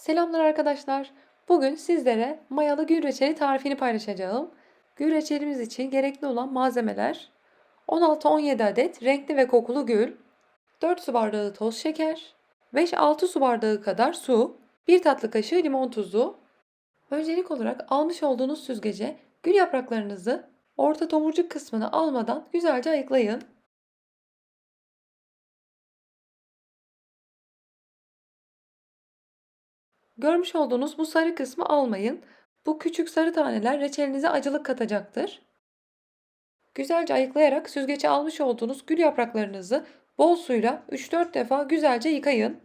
Selamlar arkadaşlar. Bugün sizlere mayalı gül reçeli tarifini paylaşacağım. Gül reçelimiz için gerekli olan malzemeler 16-17 adet renkli ve kokulu gül, 4 su bardağı toz şeker, 5-6 su bardağı kadar su, 1 tatlı kaşığı limon tuzu. Öncelik olarak almış olduğunuz süzgece gül yapraklarınızı orta tomurcuk kısmını almadan güzelce ayıklayın. Görmüş olduğunuz bu sarı kısmı almayın. Bu küçük sarı taneler reçelinize acılık katacaktır. Güzelce ayıklayarak süzgece almış olduğunuz gül yapraklarınızı bol suyla 3-4 defa güzelce yıkayın.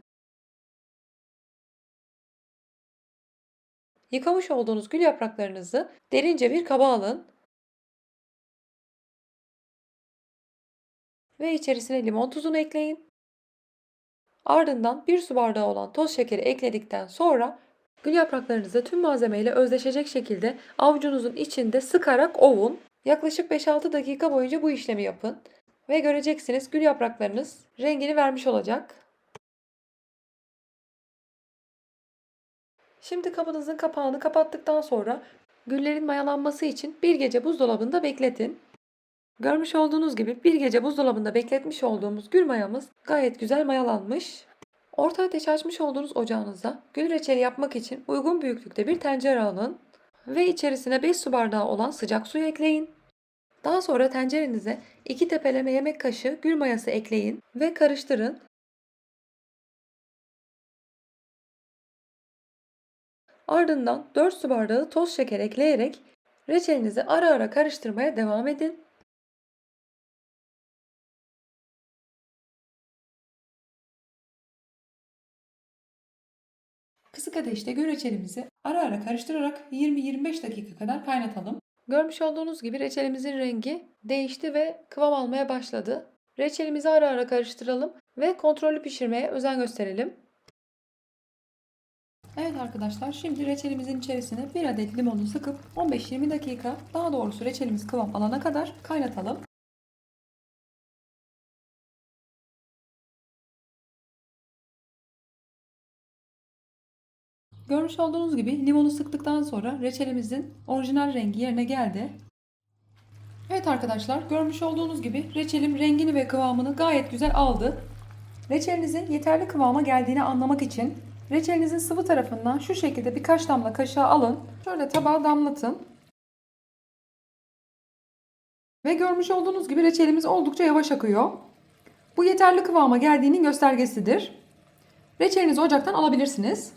Yıkamış olduğunuz gül yapraklarınızı derince bir kaba alın. Ve içerisine limon tuzunu ekleyin. Ardından 1 su bardağı olan toz şekeri ekledikten sonra gül yapraklarınızı tüm malzemeyle özdeşecek şekilde avucunuzun içinde sıkarak ovun. Yaklaşık 5-6 dakika boyunca bu işlemi yapın. Ve göreceksiniz gül yapraklarınız rengini vermiş olacak. Şimdi kabınızın kapağını kapattıktan sonra güllerin mayalanması için bir gece buzdolabında bekletin. Görmüş olduğunuz gibi bir gece buzdolabında bekletmiş olduğumuz gül mayamız gayet güzel mayalanmış. Orta ateş açmış olduğunuz ocağınıza gül reçeli yapmak için uygun büyüklükte bir tencere alın ve içerisine 5 su bardağı olan sıcak suyu ekleyin. Daha sonra tencerenize 2 tepeleme yemek kaşığı gül mayası ekleyin ve karıştırın. Ardından 4 su bardağı toz şeker ekleyerek reçelinizi ara ara karıştırmaya devam edin. Kısık ateşte gül reçelimizi ara ara karıştırarak 20-25 dakika kadar kaynatalım. Görmüş olduğunuz gibi reçelimizin rengi değişti ve kıvam almaya başladı. Reçelimizi ara ara karıştıralım ve kontrollü pişirmeye özen gösterelim. Evet arkadaşlar şimdi reçelimizin içerisine bir adet limonu sıkıp 15-20 dakika daha doğrusu reçelimiz kıvam alana kadar kaynatalım. Görmüş olduğunuz gibi limonu sıktıktan sonra reçelimizin orijinal rengi yerine geldi. Evet arkadaşlar görmüş olduğunuz gibi reçelim rengini ve kıvamını gayet güzel aldı. Reçelinizin yeterli kıvama geldiğini anlamak için reçelinizin sıvı tarafından şu şekilde birkaç damla kaşığa alın. Şöyle tabağa damlatın. Ve görmüş olduğunuz gibi reçelimiz oldukça yavaş akıyor. Bu yeterli kıvama geldiğinin göstergesidir. Reçelinizi ocaktan alabilirsiniz.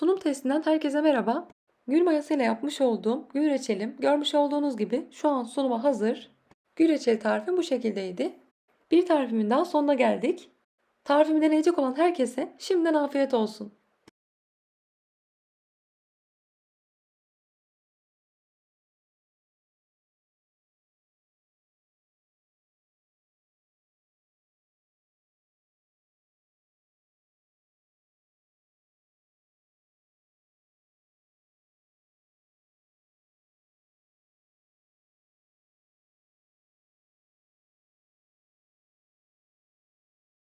Sunum testinden herkese merhaba. Gül mayasıyla yapmış olduğum gül reçelim görmüş olduğunuz gibi şu an sunuma hazır. Gül reçeli tarifim bu şekildeydi. Bir tarifimin daha sonuna geldik. Tarifimi deneyecek olan herkese şimdiden afiyet olsun.